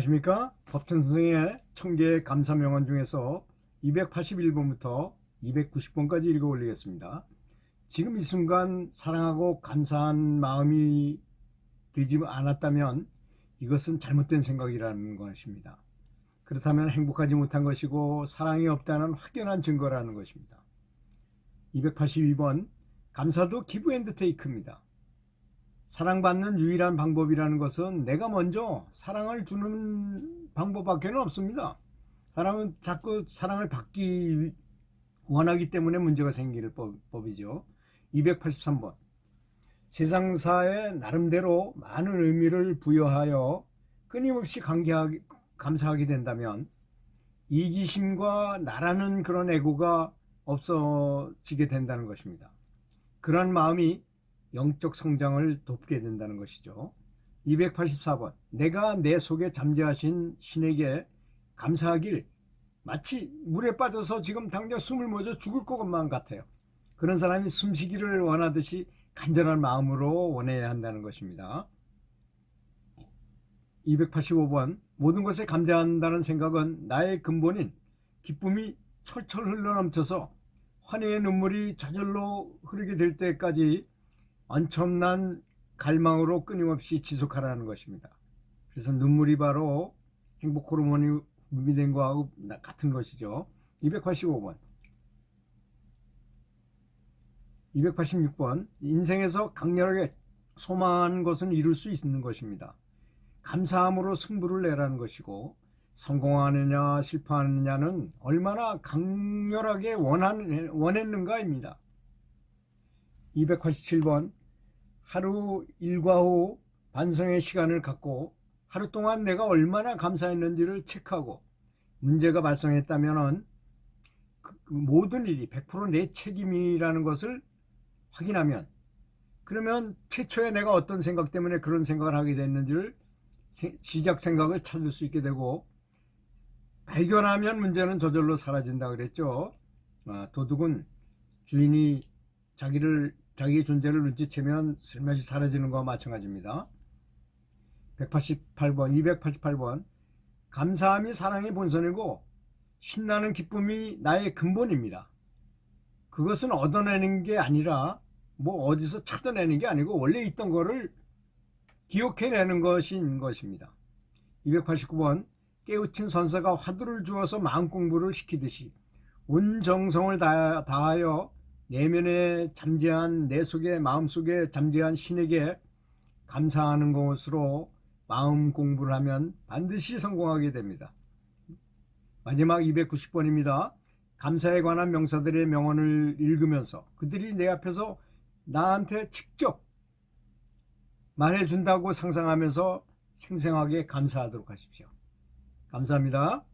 안녕하십니까? 법천 선생의 청계의 감사 명언 중에서 281번부터 290번까지 읽어 올리겠습니다. 지금 이 순간 사랑하고 감사한 마음이 되지 않았다면 이것은 잘못된 생각이라는 것입니다. 그렇다면 행복하지 못한 것이고 사랑이 없다는 확연한 증거라는 것입니다. 282번 감사도 기브 앤드 테이크입니다. 사랑받는 유일한 방법이라는 것은 내가 먼저 사랑을 주는 방법밖에는 없습니다. 사람은 자꾸 사랑을 받기 원하기 때문에 문제가 생길 법, 법이죠. 283번. 세상사에 나름대로 많은 의미를 부여하여 끊임없이 관계하기, 감사하게 된다면 이기심과 나라는 그런 애고가 없어지게 된다는 것입니다. 그러한 마음이 영적 성장을 돕게 된다는 것이죠. 284번. 내가 내 속에 잠재하신 신에게 감사하길 마치 물에 빠져서 지금 당장 숨을 멎어 죽을 것만 같아요. 그런 사람이 숨쉬기를 원하듯이 간절한 마음으로 원해야 한다는 것입니다. 285번. 모든 것에 감사한다는 생각은 나의 근본인 기쁨이 철철 흘러넘쳐서 환희의 눈물이 저절로 흐르게 될 때까지 엄청난 갈망으로 끊임없이 지속하라는 것입니다. 그래서 눈물이 바로 행복 호르몬이 분비된 거하고 같은 것이죠. 285번. 286번. 인생에서 강렬하게 소망하는 것은 이룰 수 있는 것입니다. 감사함으로 승부를 내라는 것이고 성공하느냐 실패하느냐는 얼마나 강렬하게 원하는, 원했는가입니다. 287번. 하루 일과 후 반성의 시간을 갖고 하루 동안 내가 얼마나 감사했는지를 체크하고 문제가 발생했다면 그 모든 일이 100%내 책임이라는 것을 확인하면 그러면 최초에 내가 어떤 생각 때문에 그런 생각을 하게 됐는지를 시작 생각을 찾을 수 있게 되고 발견하면 문제는 저절로 사라진다 그랬죠. 아, 도둑은 주인이 자기를 자기의 존재를 눈치채면 슬며시 사라지는 것과 마찬가지입니다. 188번, 288번. 감사함이 사랑의 본선이고 신나는 기쁨이 나의 근본입니다. 그것은 얻어내는 게 아니라 뭐 어디서 찾아내는 게 아니고 원래 있던 거를 기억해내는 것인 것입니다. 289번. 깨우친 선사가 화두를 주어서 마음 공부를 시키듯이 온 정성을 다하여 내면에 잠재한 내 속에 마음속에 잠재한 신에게 감사하는 것으로 마음 공부를 하면 반드시 성공하게 됩니다. 마지막 290번입니다. 감사에 관한 명사들의 명언을 읽으면서 그들이 내 앞에서 나한테 직접 말해준다고 상상하면서 생생하게 감사하도록 하십시오. 감사합니다.